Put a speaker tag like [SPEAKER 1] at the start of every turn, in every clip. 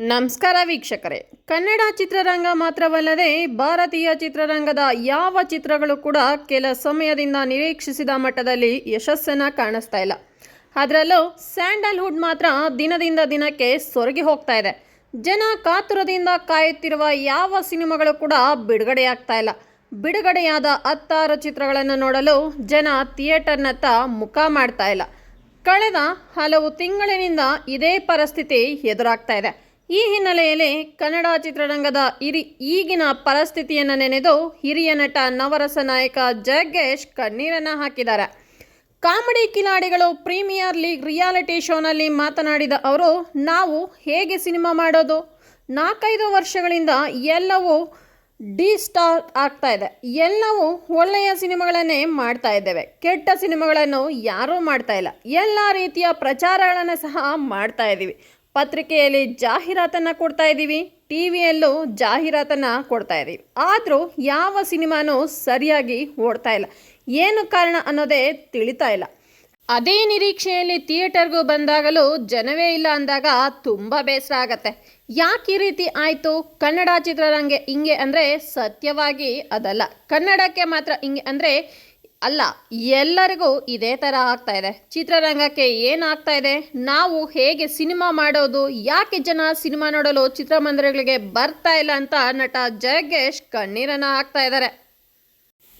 [SPEAKER 1] ನಮಸ್ಕಾರ ವೀಕ್ಷಕರೇ. ಕನ್ನಡ ಚಿತ್ರರಂಗ ಮಾತ್ರವಲ್ಲದೆ ಭಾರತೀಯ ಚಿತ್ರರಂಗದ ಯಾವ ಚಿತ್ರಗಳು ಕೂಡ ಕೆಲ ಸಮಯದಿಂದ ನಿರೀಕ್ಷಿಸಿದ ಮಟ್ಟದಲ್ಲಿ ಯಶಸ್ಸನ್ನು ಕಾಣಿಸ್ತಾ ಇಲ್ಲ. ಅದರಲ್ಲೂ ಸ್ಯಾಂಡಲ್ವುಡ್ ಮಾತ್ರ ದಿನದಿಂದ ದಿನಕ್ಕೆ ಸೊರಗಿ ಹೋಗ್ತಾ ಇದೆ. ಜನ ಕಾತುರದಿಂದ ಕಾಯುತ್ತಿರುವ ಯಾವ ಸಿನಿಮಾಗಳು ಕೂಡ ಬಿಡುಗಡೆಯಾಗ್ತಾ ಇಲ್ಲ. ಬಿಡುಗಡೆಯಾದ ಹತ್ತಾರು ಚಿತ್ರಗಳನ್ನು ನೋಡಲು ಜನ ಥಿಯೇಟರ್ನತ್ತ ಮುಖ ಮಾಡ್ತಾ ಇಲ್ಲ. ಕಳೆದ ಹಲವು ತಿಂಗಳಿನಿಂದ ಇದೇ ಪರಿಸ್ಥಿತಿ ಎದುರಾಗ್ತಾ ಇದೆ. ಈ ಹಿನ್ನೆಲೆಯಲ್ಲಿ ಕನ್ನಡ ಚಿತ್ರರಂಗದ ಇರಿ ಈಗಿನ ಪರಿಸ್ಥಿತಿಯನ್ನು ನೆನೆದು ಹಿರಿಯ ನಟ ನವರಸ ನಾಯಕ ಜಗ್ಗೇಶ್ ಕಣ್ಣೀರನ್ನು ಹಾಕಿದ್ದಾರೆ. ಕಾಮಿಡಿ ಕಿಲಾಡಿಗಳು ಪ್ರೀಮಿಯರ್ ಲೀಗ್ ರಿಯಾಲಿಟಿ ಶೋನಲ್ಲಿ ಮಾತನಾಡಿದ ಅವರು, ನಾವು ಹೇಗೆ ಸಿನಿಮಾ ಮಾಡೋದು? ನಾಲ್ಕೈದು ವರ್ಷಗಳಿಂದ ಎಲ್ಲವೂ ಡಿ ಸ್ಟಾರ್ ಆಗ್ತಾ ಇದೆ. ಎಲ್ಲವೂ ಒಳ್ಳೆಯ ಸಿನಿಮಾಗಳನ್ನೇ ಮಾಡ್ತಾ ಇದ್ದೇವೆ. ಕೆಟ್ಟ ಸಿನಿಮಾಗಳನ್ನು ಯಾರೂ ಮಾಡ್ತಾ ಇಲ್ಲ. ಎಲ್ಲ ರೀತಿಯ ಪ್ರಚಾರಗಳನ್ನು ಸಹ ಮಾಡ್ತಾ ಇದ್ದೀವಿ ಪತ್ರಿಕೆಯಲ್ಲಿ ಜಾಹೀರಾತನ್ನು ಕೊಡ್ತಾ ಇದ್ದೀವಿ ಟಿ ವಿಯಲ್ಲೂ ಜಾಹೀರಾತನ್ನು ಕೊಡ್ತಾ ಇದ್ದೀವಿ ಆದರೂ ಯಾವ ಸಿನಿಮಾನೂ ಸರಿಯಾಗಿ ಓಡ್ತಾ ಇಲ್ಲ. ಏನು ಕಾರಣ ಅನ್ನೋದೇ ತಿಳಿತಾ ಇಲ್ಲ. ಅದೇ ನಿರೀಕ್ಷೆಯಲ್ಲಿ ಥಿಯೇಟರ್ಗೂ ಬಂದಾಗಲೂ ಜನವೇ ಇಲ್ಲ ಅಂದಾಗ ತುಂಬ ಬೇಸರ ಆಗತ್ತೆ. ಯಾಕೆ ಈ ರೀತಿ ಆಯಿತು? ಕನ್ನಡ ಚಿತ್ರರಂಗೆ ಹಿಂಗೆ ಅಂದರೆ ಸತ್ಯವಾಗಿ ಅದಲ್ಲ. ಕನ್ನಡಕ್ಕೆ ಮಾತ್ರ ಹಿಂಗೆ ಅಂದರೆ ಅಲ್ಲ, ಎಲ್ಲರಿಗೂ ಇದೇ ಥರ ಆಗ್ತಾ ಇದೆ. ಚಿತ್ರರಂಗಕ್ಕೆ ಏನಾಗ್ತಾ ಇದೆ? ನಾವು ಹೇಗೆ ಸಿನಿಮಾ ಮಾಡೋದು? ಯಾಕೆ ಜನ ಸಿನಿಮಾ ನೋಡಲು ಚಿತ್ರಮಂದಿರಗಳಿಗೆ ಬರ್ತಾ ಇಲ್ಲ ಅಂತ ನಟ ಜಗ್ಗೇಶ್ ಕಣ್ಣೀರನ್ನು ಹಾಕ್ತಾ ಇದ್ದಾರೆ.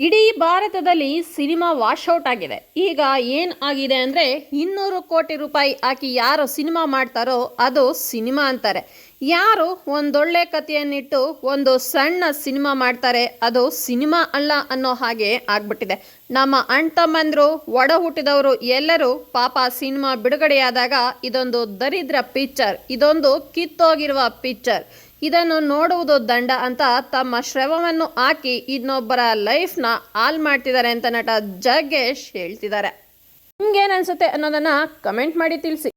[SPEAKER 1] ಇಡೀ ಭಾರತದಲ್ಲಿ ಸಿನಿಮಾ ವಾಶೌಟ್ ಆಗಿದೆ. ಈಗ ಏನು ಆಗಿದೆ ಅಂದರೆ ಇನ್ನೂರು ಕೋಟಿ ರೂಪಾಯಿ ಹಾಕಿ ಯಾರು ಸಿನಿಮಾ ಮಾಡ್ತಾರೋ ಅದು ಸಿನಿಮಾ ಅಂತಾರೆ. ಯಾರು ಒಂದೊಳ್ಳೆ ಕಥೆಯನ್ನಿಟ್ಟು ಒಂದು ಸಣ್ಣ ಸಿನಿಮಾ ಮಾಡ್ತಾರೆ ಅದು ಸಿನಿಮಾ ಅಲ್ಲ ಅನ್ನೋ ಹಾಗೆ ಆಗ್ಬಿಟ್ಟಿದೆ. ನಮ್ಮ ಅಣ್ಣ ತಮ್ಮಂದರು ಒಡ ಹುಟ್ಟಿದವರು ಎಲ್ಲರೂ ಪಾಪ ಸಿನಿಮಾ ಬಿಡುಗಡೆಯಾದಾಗ ಇದೊಂದು ದರಿದ್ರ ಪಿಕ್ಚರ್, ಇದೊಂದು ಕಿತ್ತೋಗಿರುವ ಪಿಕ್ಚರ್. ಇದನ್ನು ನೋಡುವುದು ದಂಡ ಅಂತ ತಮ್ಮ ಶ್ರವವನ್ನು ಹಾಕಿ ಇನ್ನೊಬ್ಬರ ಲೈಫ್ನ ಹಾಲ್ ಮಾಡ್ತಿದ್ದಾರೆ ಅಂತ ನಟ ಜಗ್ಗೇಶ್ ಹೇಳ್ತಿದ್ದಾರೆ. ನಿಮ್ಗೇನು ಅನ್ಸುತ್ತೆ ಅನ್ನೋದನ್ನ ಕಮೆಂಟ್ ಮಾಡಿ ತಿಳಿಸಿ.